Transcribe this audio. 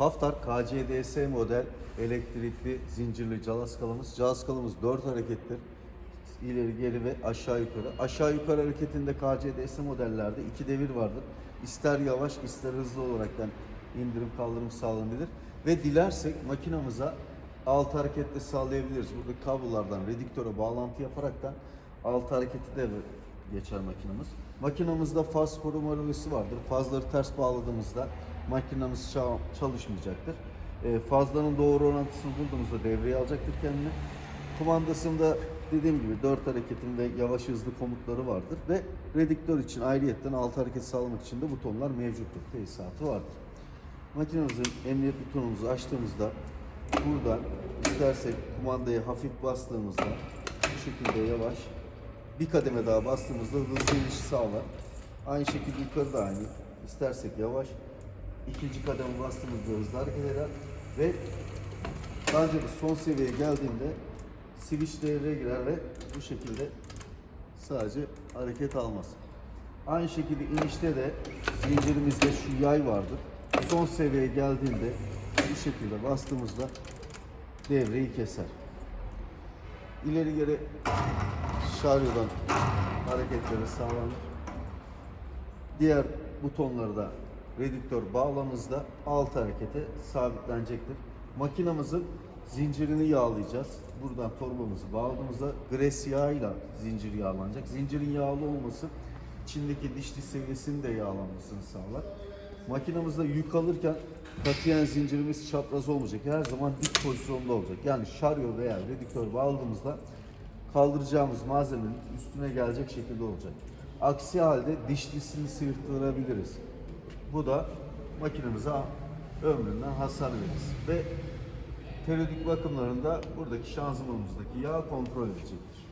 Haftar KCDS model elektrikli zincirli calaskalımız. Calaskalımız 4 harekettir. İleri geri ve aşağı yukarı. Aşağı yukarı hareketinde KCDS modellerde iki devir vardır. İster yavaş ister hızlı olaraktan indirim kaldırım sağlanabilir. Ve dilersek makinamıza alt harekette sağlayabiliriz. Burada kablolardan redüktöre bağlantı yaparaktan alt hareketi de geçer makinamız. Makinamızda faz koruma rölesi vardır. Fazları ters bağladığımızda makinamız ça- çalışmayacaktır. E, fazların doğru orantısını bulduğumuzda devreye alacaktır kendini. Kumandasında dediğim gibi dört hareketin ve yavaş hızlı komutları vardır ve redüktör için ayrıyetten alt hareket sağlamak için de butonlar mevcuttur. Tesisatı vardır. Makinemizin emniyet butonumuzu açtığımızda buradan istersek kumandayı hafif bastığımızda bu şekilde yavaş bir kademe daha bastığımızda hızlı iniş sağlar. Aynı şekilde yukarı da aynı. İstersek yavaş. İkinci kademe bastığımızda hızlı hareket eder ve ancak son seviyeye geldiğinde switch devreye girer ve bu şekilde sadece hareket almaz. Aynı şekilde inişte de zincirimizde şu yay vardır. Son seviyeye geldiğinde bu şekilde bastığımızda devreyi keser. İleri geri şaryodan hareketleri sağlanır. Diğer butonları da redüktör bağlamızda alt harekete sabitlenecektir. Makinamızın zincirini yağlayacağız. Buradan torbamızı bağladığımızda gres yağıyla zincir yağlanacak. Zincirin yağlı olması içindeki dişli seviyesinin de yağlanmasını sağlar. Makinamızda yük alırken katiyen zincirimiz çapraz olmayacak. Her zaman dik pozisyonda olacak. Yani şaryo veya redüktör bağladığımızda kaldıracağımız malzemenin üstüne gelecek şekilde olacak. Aksi halde dişlisini sıyırttırabiliriz. Bu da makinemize ömründen hasar verir. Ve periyodik bakımlarında buradaki şanzımanımızdaki yağ kontrol edecektir.